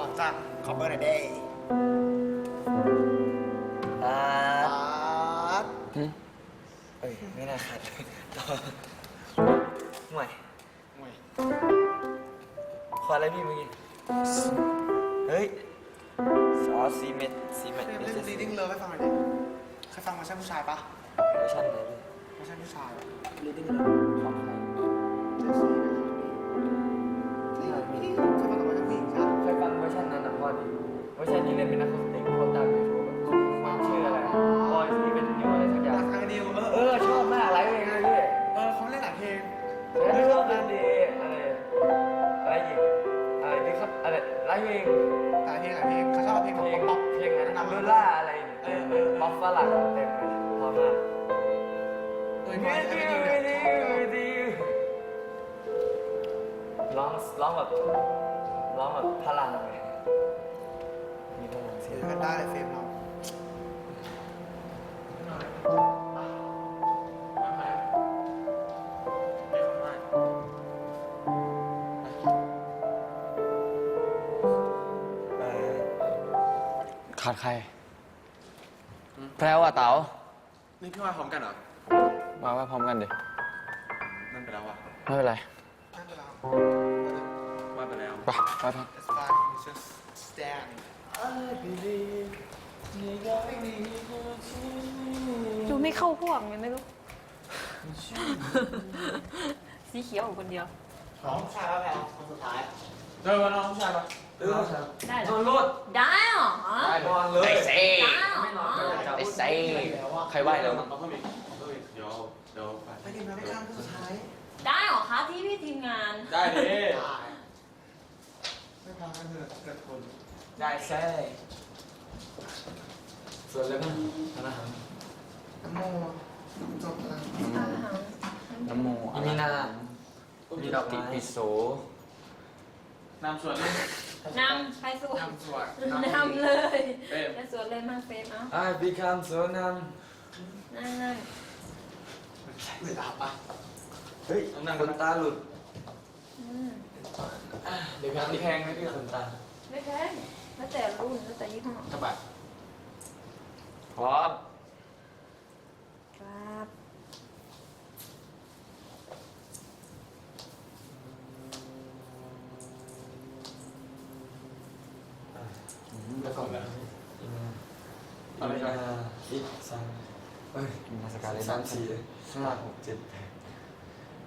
ต่อจากขอเบอร์หน่อยเด้อ่าปัดเอ้ยไม่น่าขัดต่อห่วยห่วยขออะไรพี่เมื่อกี้ เฮ้ยซอสซีเมนต์ซีเมนต์เล่นไม่ใช่ซีรีเมดิ้นงต์เลิฟให้ฟังหน่อยดิเคยฟังมาใช่ผู้ชายปะเวอร์ชันไหนพี่ไม่ใช่ผู้ชายรีดิ้งเลิฟของใครเจสซี่ ดีเวอร์ชันที่เล่นเป็นนักสต็กเขาตามยูทูบอะชื่ออะไรบอยที่เป็นนิวอะไรสักอย่างรักอันนิวเออเออชอบมากไลฟ์เพลงเลยพี่เออเขาเล่นหลายเพลงไม่ชอบเพลงดีอะไรอะไรอีกอะไรดีครับอะไรไลฟ์เพลงหลายเพลงหลายเพลงเขาชอบเพลงเพแบบลงป๊อปเพลงนั้นเบลล่าอะไรเนี่ยเออเออป๊อปฝรั่งเต็มเลยพอมากเออเนี่ยอันนิวเนี่ยร้องร้องแบบร้องแบบพลังเลย ได้เลยเฟรมเราเออขาดใคร แพรวอะเต๋านี่พี่ว่าพร้อมกันเหรอ มาว่าพร้อมกันดิ นั่นไปแล้ววะไม่เป็นไรนั่นไปแล้วว่าไปแล้ว ไปไปไป It's fine it's just stand ดูไม่เข้าพวกยังไม่รู้ สีเขียวอยู่คนเดียว น้องชายแล้วแพลคนสุดท้ายเจอวันน้องผู้ชายปะเออได้เหรนออนรูดได้เหรอได้นอนเลยไอ้เซ่ ได้เหรอไม่นอนเลยจะไอ้พูดเซ่ ใครไหวแล้วมั้ง เอาเพิ่มอีกเอาเพิ่มอีกเดี๋ยวเดี๋ยวไปไปทีมเราไม่ข้ามคนสุดท้าย ได้เหรอคะที่พี่ทีมงานได้ดิได้ไม่พากันเถอะเกิดคน ได้แซ่ส่วนเรื่องอาหารน้ำโมจบแล้วน้ำโมอีมีนามีดอกไม้ปิโสนำส่วนนี้นำไปสวนน้ำสวยนำเลยเป๊ะไปสวนเลยมาเฟรมเอาไอ้พี่คำสวนนนั่งนั่งเวลาปะเฮ้ยคนตาหลุดเดี๋ยวพี่แพงไหมพี่คนตาไม่แพง แล้วแต่รุ่นแล้วแต่ยี่ห้อกระบะพร้อมครับแล้วก็แบบอีมีนาอีมีนาอีกสามเอ้ยอิมินาสการเรสานะมสี่ห้าหกเจ็ดแปด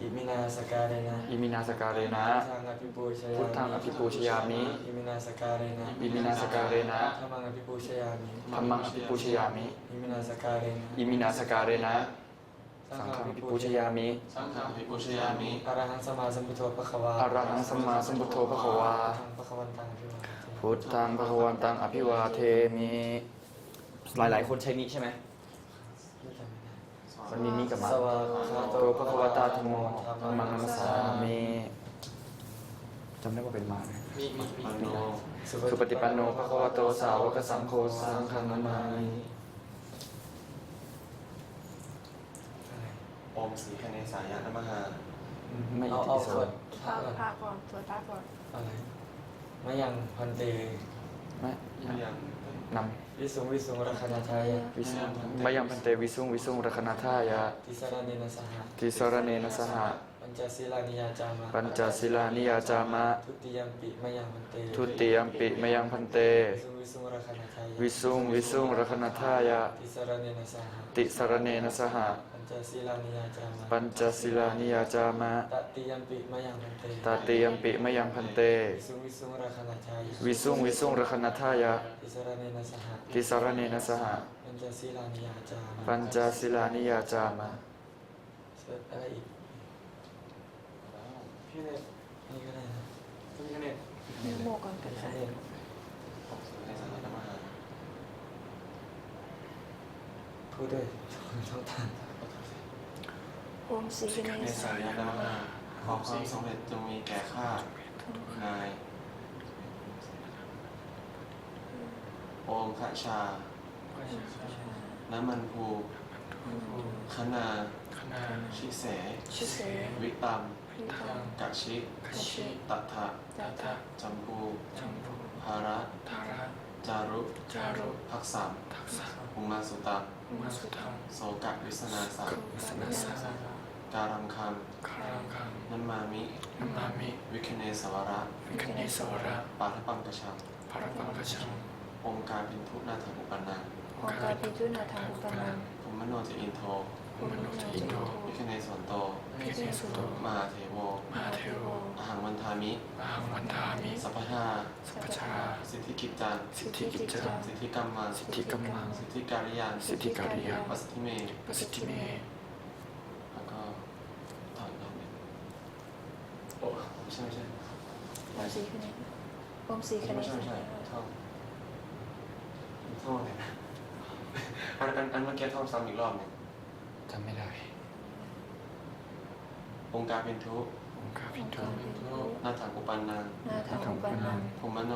อีมีนาสกาเรนะอิมินาสการเรนะทางอภิปูชยาพุทธังอภิปูชยามิ อิมินาสการเรนะอิมินาสการเรนะธรรมังอภิปูชยามิธรรมังอภิปูชยามิ อิมินาสการเรนะอิมินาสการเรนะ สังฆังอภิปูชยามิ สังฆังภิปุชยามิอรหังสมมาสัมพุทโธพระควาอรหังสัมมาสัมพุทโธพระคะวาพระควันตังพิวาเทพุทธังพระคะวันตังอภิวาเทมิ หลายๆ คนใช้นี้ใช่ไหมไม่จำไม่ได้ มันมีนี้กับมาสวากขาโตโตพระคะวตาธโมธรรมังนัมสสามิจำได้ว่าเป็นมานะมีมีมีสุปฏิปันโนภะคะวะโตสาวกสังโฆสังฆังนามามิอมสีคเนสายะนมหาไม่เอาอิติเอาสวดพาพาก่อนสวยพาก่อนอะไรมายังพันเต ม่ไม่ยังนวิสุงวิสุงรัคนาทายะำวิสุงมายังพันเตวิสุงวิสุงรัคนาทายะติสารเนนะสหะติสรเนนะสหะปัญจศีลานิยาจามะปัญจศิลานิยาจามะทุติยมปิมายังพันเตทุติยมปิมายังพันเตวิสุงวิสุงรัคนาทายะวิสุงวิสุงรัคนาทายะติสารเนนะสหะติสรเนนะสหะปั ญจศีลานิยาจามะปัญจศิลานิยาจามะตติยมปิมายังพันเตตติยมปิมายังพันเตวิสุงวิสุงรัคนาทายะวิสุงวิสุงรัคนาทายะติสารเนนะสหะติสรเนนะสหะปัญจศีลานิยาจามะปัญจศิลานิยาจามะเสร็จอะไรอีกพี่เนตนี่ก็ได้นะพี่เนตโมก่อนกันคะค่ะแนนสีคเนสายะนมหาพูดด้วยช่องทาง โอมสีสีคเนสายะนมาขอความสำเร็จจงมีแก่ข้านายอมขชา น้ำมันภูคณาชิเส วิตัมกัชิคชิตัทธะจัตตะจำพูจัมพูภาระจารุทักษะทักษะอุมาสุตังมาสุธรรมโสกะวิสนาสะ กุสนาสาการังคันคารังคังนัมมามินัมมามิ วิคเนสวระ วิคเนสวระ ปาทปังกชังภารปังกชัง องค์การเป็นทุนาถอุปนังองค์การพิจุนาทางอุปนังภูมิมโนจะอินโทภูมิโนจิอินโทวิคเนสวนโตวิคเนสุโต มหาเทโวมหาเทโวอหังวันทามิอาหังวันทามิ สัพพทาสัพพชา สิทธิกิจจังสิทธิกิจจัง สิทธิกรรมังสิทธิกัมมัง สิทธิการิยันสิทธิการิยังปัสสธิเมประสิทธิเม แล้วก็ต่ออีกรอบหนึ่งโอ้ไม่ใช่ไม่ใช่ โอม สีคะแนนโอมสีคะแนนใช่ใช่ท่องท่องอะไรนะอันอันอันเมื่อกี้ท่องซ้ำอีกรอบหนึ่งจำไม่ได้ องค์การเป็นทุกองค์การเป็นทุกนาถังอุปันนังนาถังอุปันนังภูมิโน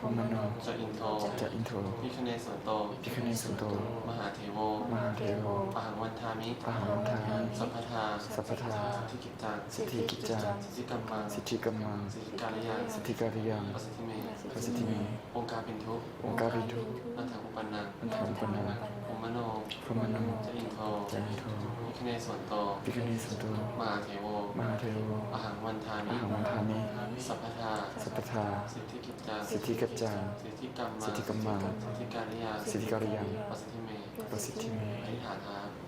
พรหมโนจะอินโทจะอินโทรวิคเนสวนโตพิคเนสุโต มหาเทโวมหาเทโวอหังวันทามิอาหังวันทามิสัพพทาสัพพทาสิทธิกิจจังสิทธิกิจจังสิทธิกรรมังสิทธิกัมมังสิทธิการิยันสิทธิการิยังปัสสธิเมประสิทธิเมองค์การเป็นทุกข์องค์การพิทูหน้าถังอุปันนังมันทางปนาภูมิมโนพรหมโนจะอินโทจะอินโทรวิคเนสวนโตพิคเนสุโตมหาเทโวมหาเทโวอหังวันทาอามิหังวันทามิสัพพทาสัพพทาสิทธิกิจจังสิทธิกัจจังสิทธิกรรมัสิทธิกัมมังสิทธิการิยาสิทธิการิยังปัสสธิเมประสิทธิเมอธิษฐานครับฉันเปรียวข้า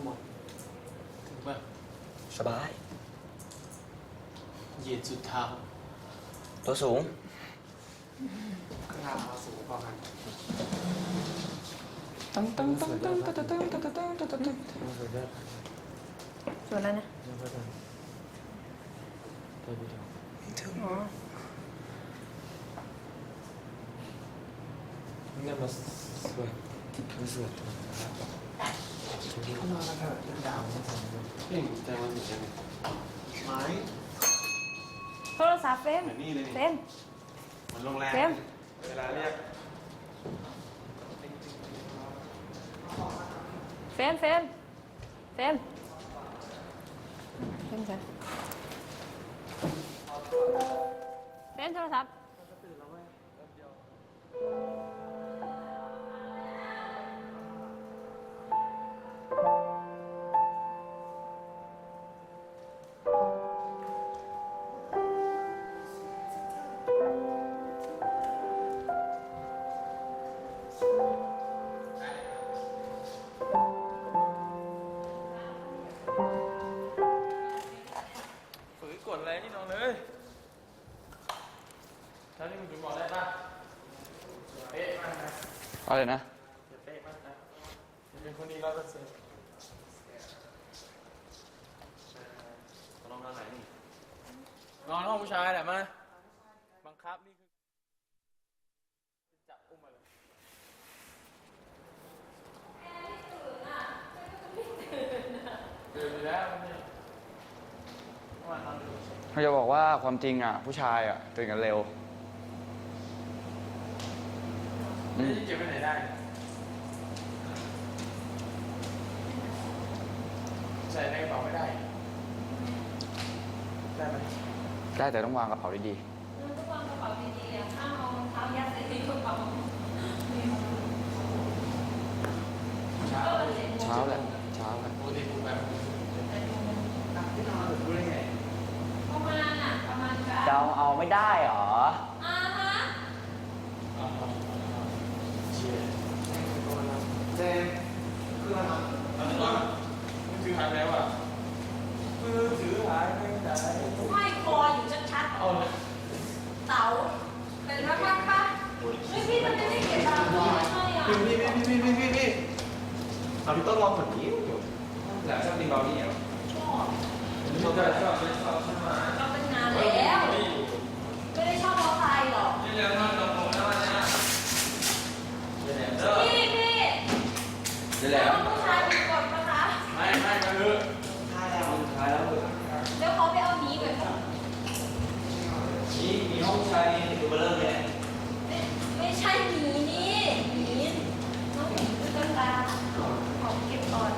งบนถึงป่ะสบาย เหยียดสุดเท้าตัวสูงข้างหน้ามาสูงพอกันตั้งตั้งตั้งตั้งตั้งตั้งตั้งตั้งตั้งตั้งตั้งส่วนนั้นนะอ๋อ เนี่ยมาสวยมาสวยข้างหน้าแล้วก็เป็นดาวเพ่งแต่มันอยู่ยังไงไม้โทรศัพท์เฟรมเหมือนนี่เลยเฟรนี่ม เหมันโรงแรมเฟรม เวลาเรียกเฟรมเฟรมเฟรมเฟรมจ้ะเฟรมโทรศัพท์ฝืน อะไรนะเป๊ะมากนะเป็นคนดีร้อยเปอร์เซ็นต์ลองนอนไหนนี่นอนห้องผู้ชายแหละมาบังคับนี่คือจับอุ้มมาเลยตื่นอยู่แล้วนี่เมื่อวานนอนดูเขาจะบอกว่าความจริงอะ ผู้ชายอะตื่นกันเร็ว อืมนี่เก็บไว้ไหนได้ ใส่ในกระเป๋าไม่ได้ ได้ไหมได้แต่ต้องวางกระเป๋าดีต้องวางกระเป๋าดีๆเลยห้ามเอารองเท้ายัดใส่ในกระเป๋าเช้าๆเช้าแหละเช้าแหละปกติผมแบบที่นอนรู้ได้ไงประมาณน่ะประมาณแบบเดาเอาไม่ได้หรอ อ่าฮะ เชียร์ เจมคืออะไร ตอนนี้ว่ามือถือหายไปแล้วอะมือถือหายไปไหน ห้อยคออยู่ชัด เอาเลยๆเต๋าเป็นมากๆป่ะเฮ้ยพี่มันได้เก็บตามด้วยพี่พี่พี่พี่พี่พี่เอาพี่ต้นลองกดนี้หลังชอบดินเบานี่เหรอชอบชอบชอบชอบชอบมาชอบเป็นนานแล้ว ไม่ได้ชอบเพราะใครหรอกนี่แล้วมันลงผมแล้วนะเดี๋ยวพี่พี่เดี๋ยวแล้วผู้ชายผิดกฎนะคะไม่ไม่มาเถอท้ายแล้วท้ายแล้ว นี้มีห้องชายมีตัวเบลเลอร์เนี่ยไม่ใช่หมีนี่หมีน้องหมีคือต้นตาของเก็บก่อน